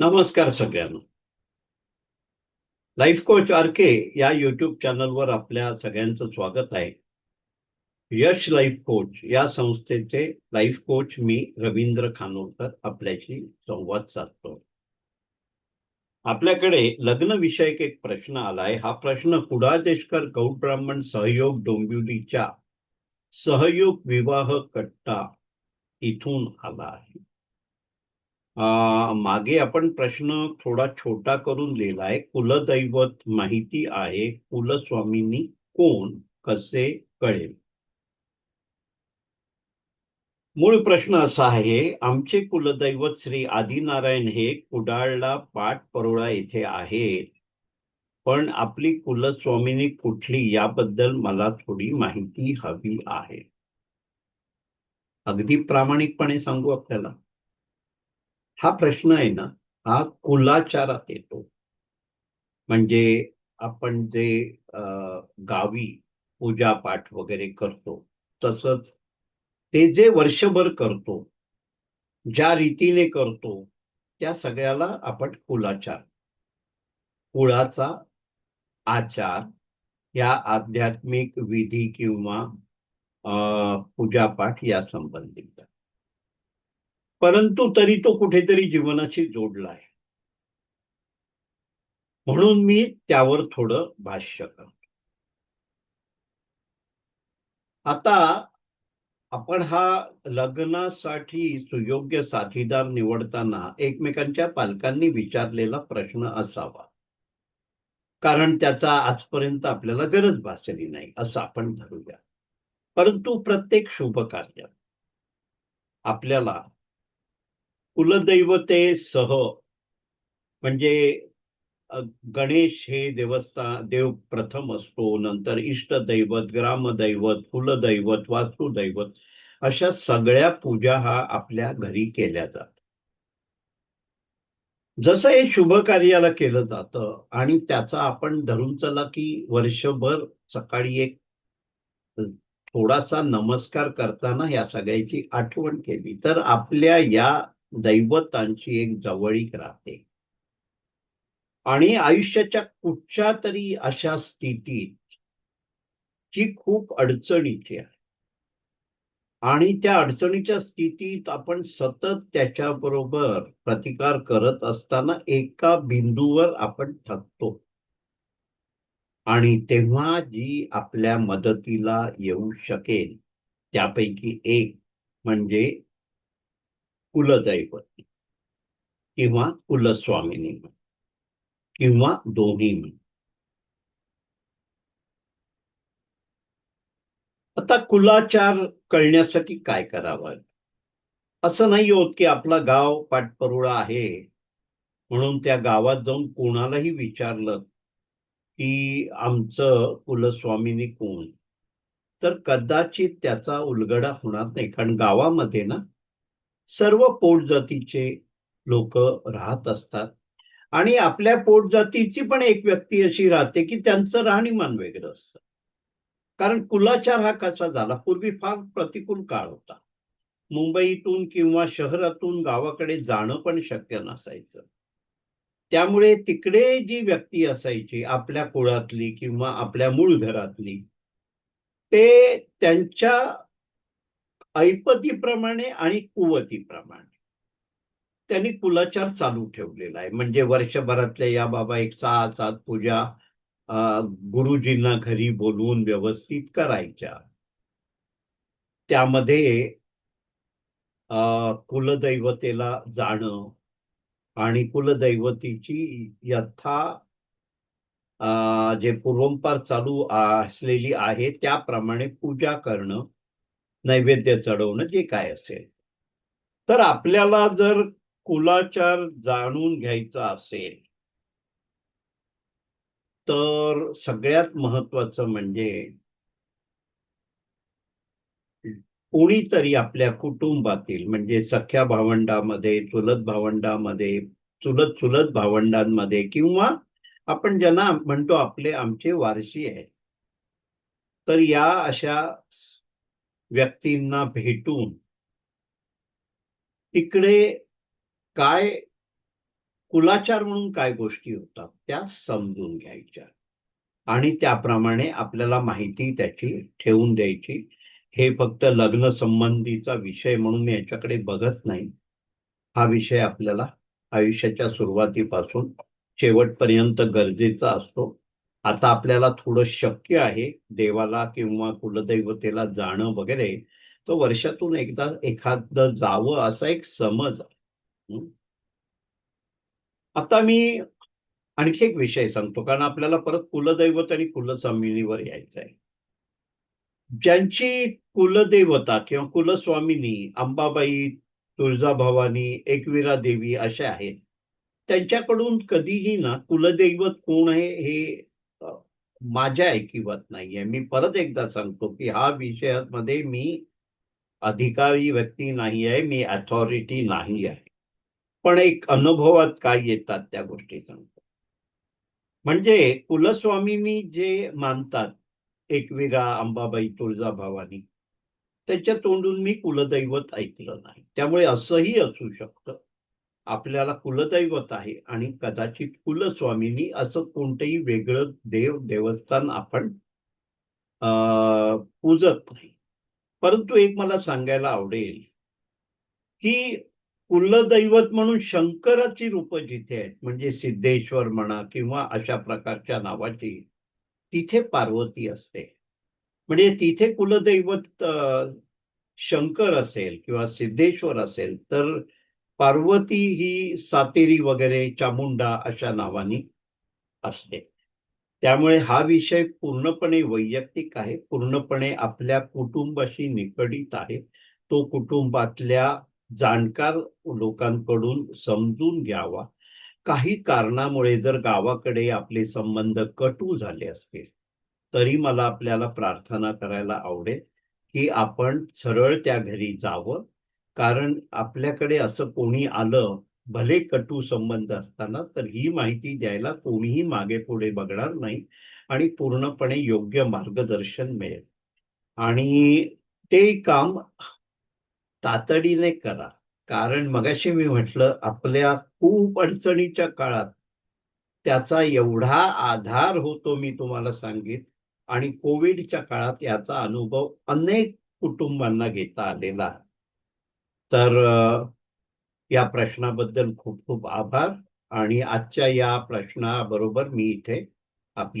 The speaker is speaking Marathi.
नमस्कार सगळ्यांना. लाईफ कोच आर के या युट्यूब चॅनलवर आपल्या सगळ्यांचं स्वागत आहे. यश लाईफ कोच या संस्थेचे लाईफ कोच मी रवींद्र खानोलकर आपल्याशी संवाद साधतो. आपल्याकडे लग्न विषयक एक प्रश्न आलाय. हा प्रश्न कुडाळ देशकर गौड ब्राह्मण सहयोग डोंबिवलीच्या सहयोग विवाह कट्टा इथून आला आहे. मागे आपण प्रश्न थोडा छोटा करून लिहिलाय कुलदैवत माहिती आहे. कुलस्वामींनी कोण? कसे कळेल? मूळ प्रश्न असा आहे आमचे कुलदैवत श्री आदिनारायण हे कुडाळला पाट परोळा येथे आहेत. पण आपली कुलस्वामिनी कुठली याबद्दल मला थोडी माहिती हवी आहे. अगदी प्रामाणिकपणे सांगू आपल्याला. हा प्रश्न आहे ना हा कुलाचारात येतो. म्हणजे आपण जे गावी गावी पूजापाठ वगैरे करतो तसंच ते जे वर्षभर करतो ज्या रीतीने करतो त्या सगळ्याला आपण कुलाचार. कुळाचा आचार या आध्यात्मिक विधी किंवा पूजापाठ या संबंधित परंतु तरी तो कुठेतरी जीवनाशी जोडला आहे म्हणून मी त्यावर थोडं भाष्य करतो. आता आपण हा लग्नासाठी सुयोग्य साथीदार निवडताना एकमेकांच्या पालकांनी विचारलेला प्रश्न असावा. कारण त्याचा आजपर्यंत आपल्याला गरज भासली नाही असं आपण धरूया. परंतु प्रत्येक शुभ कार्य आपल्याला कुलदैवते सह. म्हणजे गणेश हे देवस्थान देव प्रथम असतो नंतर इष्टदैवत ग्रामदैवत कुलदैवत वास्तुदैवत अशा सगळ्या पूजा हा आपल्या घरी केल्या जातात. जसं हे शुभ कार्याला केलं जातं आणि त्याचा आपण धरून चला की वर्षभर सकाळी एक थोडासा नमस्कार करताना या सगळ्याची आठवण केली तर आपल्या या दैवतांची एक जवळीक राहते. आणि आयुष्याच्या कुठच्या तरी अशा स्थितीत जी खूप अडचणीची आहे. आणि त्या अडचणीच्या स्थितीत आपण सतत त्याच्याबरोबर प्रतिकार करत असताना एका बिंदूवर आपण थकतो. आणि तेव्हा जी आपल्या मदतीला येऊ शकेल त्यापैकी एक म्हणजे कुलदैवत किंवा कुलस्वामिनी किंवा दोन्ही आता कुलाचार कळण्यासाठी काय करावं? असं नाही होत की आपला गाव पाटपरुळा आहे. म्हणून त्या गावात जाऊन कोणालाही विचारलं की आमचं कुलस्वामिनी कोण? तर कदाचित त्याचा उलगडा होणार नाही. कारण गावामध्ये ना सर्व पोट जातीचे लोक राहत असतात. आणि आपल्या पोट जातीची पण एक व्यक्ती अशी राहते की त्यांचं राहणीमान वेगळं असतं. कारण कुलाचार हा कसा झाला? पूर्वी फार प्रतिकूल काळ होता. मुंबईतून किंवा शहरातून गावाकडे जाणं पण शक्य नसायचं. त्यामुळे तिकडे जी व्यक्ती असायची आपल्या कुळातली किंवा आपल्या मूळ घरातली ते त्यांच्या ऐपतीप्रमाणे आणि कुवतीप्रमाणे. त्यांनी कुलाचार चालू ठेवलेला आहे. म्हणजे वर्षभरातल्या या बाबा एक सहा सात पूजा अ, गुरुजींना घरी बोलवून व्यवस्थित करायच्या. त्यामध्ये कुलदैवतेला जाणं आणि कुलदैवतीची यथा जे पूर्वंपार चालू असलेली आहे त्याप्रमाणे पूजा करणं नैवेद्य चढवणं जे काय असेल. तर आपल्याला जर कुलाचार जाणून घ्यायचा असेल तर सगळ्यात महत्वाचं म्हणजे कोणीतरी आपल्या कुटुंबातील म्हणजे सख्या भावंडामध्ये चुलत भावंडामध्ये चुलत चुलत भावंडांमध्ये किंवा आपण ज्यांना म्हणतो आपले आमचे वारशी आहेत तर या अशा व्यक्तींना भेटून तिकडे काय कुलाचार म्हणून काय गोष्टी होतात त्या समजून घ्यायच्या. आणि त्याप्रमाणे आपल्याला माहिती त्याची ठेवून द्यायची. हे फक्त लग्न संबंधीचा विषय म्हणून मी याच्याकडे बघत नाही. हा विषय आपल्याला आयुष्याच्या सुरुवातीपासून शेवटपर्यंत गरजेचा असतो. आता आपल्याला थोडं शक्य आहे देवाला किंवा कुलदैवतेला जाणं वगैरे तो वर्षातून एकदा एखाद जावं असा एक समज आहे. आता मी आणखी एक विषय सांगतो कारण आपल्याला परत कुलदैवत आणि कुलस्वामिनीवर यायचं आहे ज्यांची कुलदेवता किंवा कुलस्वामिनी अंबाबाई तुळजाभवानी एकविरा देवी अशा आहेत त्यांच्याकडून कधीही ना कुलदैवत कोण आहे हे माझ्या ऐकिवत नाहीये. मी परत एकदा सांगतो की हा विषयामध्ये मी अधिकारी व्यक्ती नाही आहे मी अथॉरिटी नाही आहे पण एक अनुभवात काय येतात त्या गोष्टी सांगतो. म्हणजे कुलस्वामींनी जे मानतात एकविरा अंबाबाई तुळजाभवानी त्याच्या तोंडून मी कुलदैवत ऐकलं नाही. त्यामुळे असंही असू शकतं. आपल्याला कुलदैवत आहे आणि कदाचित कुलस्वामिनी असं कोणतंही वेगळं देव देवस्थान आपण अं, पूजत नाही. परंतु एक मला सांगायला आवडेल की कुलदैवत म्हणून शंकराची रूपं जिथे आहेत म्हणजे सिद्धेश्वर म्हणा किंवा अशा प्रकारच्या नावाची तिथे पार्वती असते. म्हणजे तिथे कुलदैवत शंकर असेल किंवा सिद्धेश्वर असेल तर पार्वती ही सातेरी वगैरे चामुंडा अशा नावानी असते. त्यामुळे हा विषय पूर्णपणे वैयक्तिक आहे. पूर्णपणे आपल्या कुटुंबाशी निगडीत आहे. तो कुटुंबातल्या जाणकार लोकांकडून समजून घ्यावा. काही कारणामुळे जर गावाकडे आपले संबंध कटू झाले असतील तरी मला आपल्याला प्रार्थना करायला आवडेल की आपण सरळ त्या घरी जावं. कारण आपल्याकडे असं कोणी आलं भले कटू संबंध असताना तर ही माहिती द्यायला कोणीही मागे पुढे बघणार नाही आणि पूर्णपणे योग्य मार्गदर्शन मिळेल. आणि ते काम तातडीने करा. कारण मगाशी मी म्हटलं आपल्या खूप अडचणीच्या काळात त्याचा एवढा आधार होतो मी तुम्हाला सांगित आणि कोविडच्या काळात याचा अनुभव अनेक कुटुंबांना घेता आलेला आहे. तर या प्रश्नाबद्दल खूप खूप आभार आणि आजच्या या प्रश्नाबरोबर मी इथे आपली